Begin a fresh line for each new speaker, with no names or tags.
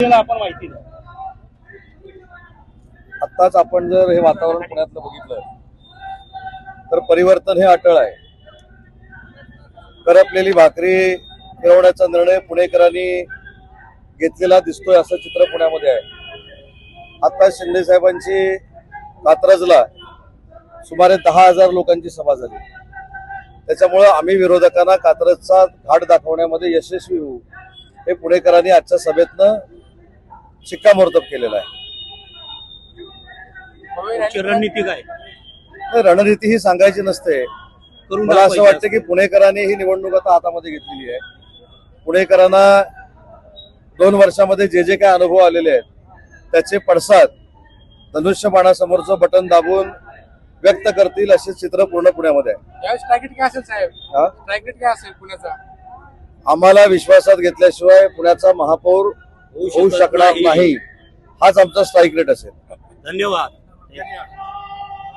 आताच आपण माहिती
आत्ताच आपण जर हे वातावरण पुण्यातलं बघितलं तर परिवर्तन हे अटळ आहे. करपलेली भाकरी फिरवण्याचा निर्णय पुणेकरांनी घेतलेला दिसतोय असं चित्र पुण्यामध्ये आहे. आता शिंदे साहेबांची कात्रजला सुमारे दहा हजार लोकांची सभा झाली. त्याच्यामुळं आम्ही विरोधकांना कात्रजचा घाट दाखवण्यामध्ये यशस्वी होऊ हे पुणेकरांनी आजच्या सभेतनं शिक्कामोर्तब केलेलं आहे.
रणनीती काय?
रणनीती ही सांगायची नसते. मला असं वाटतं की पुणेकरांनी ही निवडणूक आता हातामध्ये घेतलेली आहे. पुणेकरांना दोन वर्षामध्ये जे जे काय अनुभव आलेले आहेत त्याचे पडसाद धनुष्यबाणासमोरचं बटन दाबून व्यक्त करतील असे चित्र पूर्ण पुण्यामध्ये आहे.
यावेळेस टार्गेट काय असेल साहेब? टार्गेट काय असेल पुण्याचा?
आम्हाला विश्वासात घेतल्याशिवाय पुण्याचा महापौर होऊ शकणार नाही. हाच आमचा स्ट्राईक रेट असेल.
धन्यवाद.